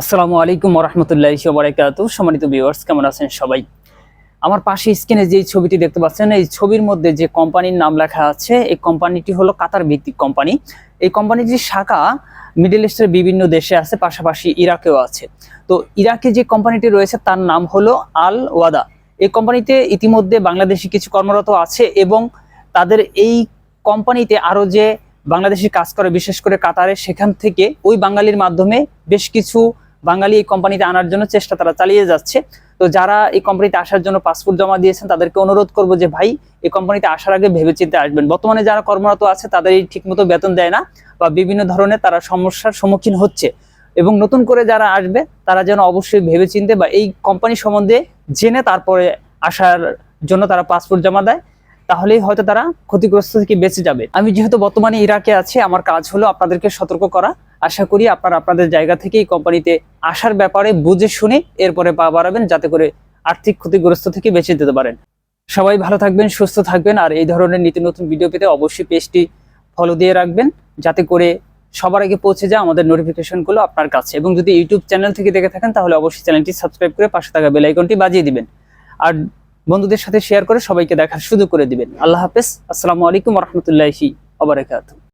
আসসালামু আলাইকুম রহমতুল্লাহ বারাকাত সম্মানিত ভিউয়ার্স কেমন আছেন সবাই? আমার পাশে স্ক্রিনে যে ছবিটি দেখতে পাচ্ছেন, এই ছবির মধ্যে যে কোম্পানির নাম লেখা আছে, এই কোম্পানিটি হলো কাতার ভিত্তিক কোম্পানি। এই কোম্পানিটির শাখা, মিডল ইস্টের বিভিন্ন দেশে আছে, পাশাপাশি ইরাকেও আছে। তো ইরাকে যে কোম্পানিটি রয়েছে, তার নাম হলো আল ওয়াদা এই কোম্পানিতে ইতিমধ্যে বাংলাদেশি কিছু কর্মরত আছে এবং তাদের এই কোম্পানিতে আরও যে বাংলাদেশি কাজ করে, বিশেষ করে কাতারে, সেখান থেকে ওই বাঙালির মাধ্যমে বেশ কিছু বাঙালি এই কোম্পানিতে আনার জন্য চেষ্টা তারা চালিয়ে যাচ্ছে। তো যারা এই কোম্পানিতে আসার জন্য পাসপোর্ট জমা দিয়েছেন, তাদেরকে অনুরোধ করব যে, ভাই, এই কোম্পানিতে আসার আগে ভেবেচিন্তে আসবেন। বর্তমানে যারা কর্মরত আছে তাদের এই ঠিকমতো বেতন দেয় না বা বিভিন্ন ধরনের তারা সমস্যার সম্মুখীন হচ্ছে। এবং নতুন করে যারা আসবে, তারা যেন অবশ্যই ভেবেচিন্তে বা এই কোম্পানি সম্বন্ধে জেনে তারপরে আসার জন্য তারা পাসপোর্ট জমা দেয়। তাহলেই হয়তো তারা ক্ষতিগ্রস্ত থেকে বেঁচে যাবে। আমি যেহেতু বর্তমানে ইরাকে আছি, আমার কাজ হলো আপনাদেরকে সতর্ক করা। আশা করি আপনারা আপনাদের জায়গা থেকে এই কোম্পানিতে আসার ব্যাপারে বুঝে শুনে এরপরে পা বাড়াবেন, যাতে করে আর্থিক ক্ষতিগ্রস্ত থেকে বেঁচে যেতে পারেন। সবাই ভালো থাকবেন, সুস্থ থাকবেন, আর এই ধরনের নিত্য নতুন ভিডিও পেতে অবশ্যই পেজটি ফলো দিয়ে রাখবেন, যাতে করে সবার আগে পৌঁছে যায় আমাদের নোটিফিকেশনগুলো আপনার কাছে। এবং যদি ইউটিউব চ্যানেল থেকে দেখে থাকেন, তাহলে অবশ্যই চ্যানেলটি সাবস্ক্রাইব করে পাশে থাকা বেল আইকনটি বাজিয়ে দিবেন। আর বন্ধুদের সাথে শেয়ার করে সবাইকে দেখার সুযোগ করে দিবেন। আল্লাহ হাফেজ। আসসালামু আলাইকুম রহমতুল্লাহি আবরাকাত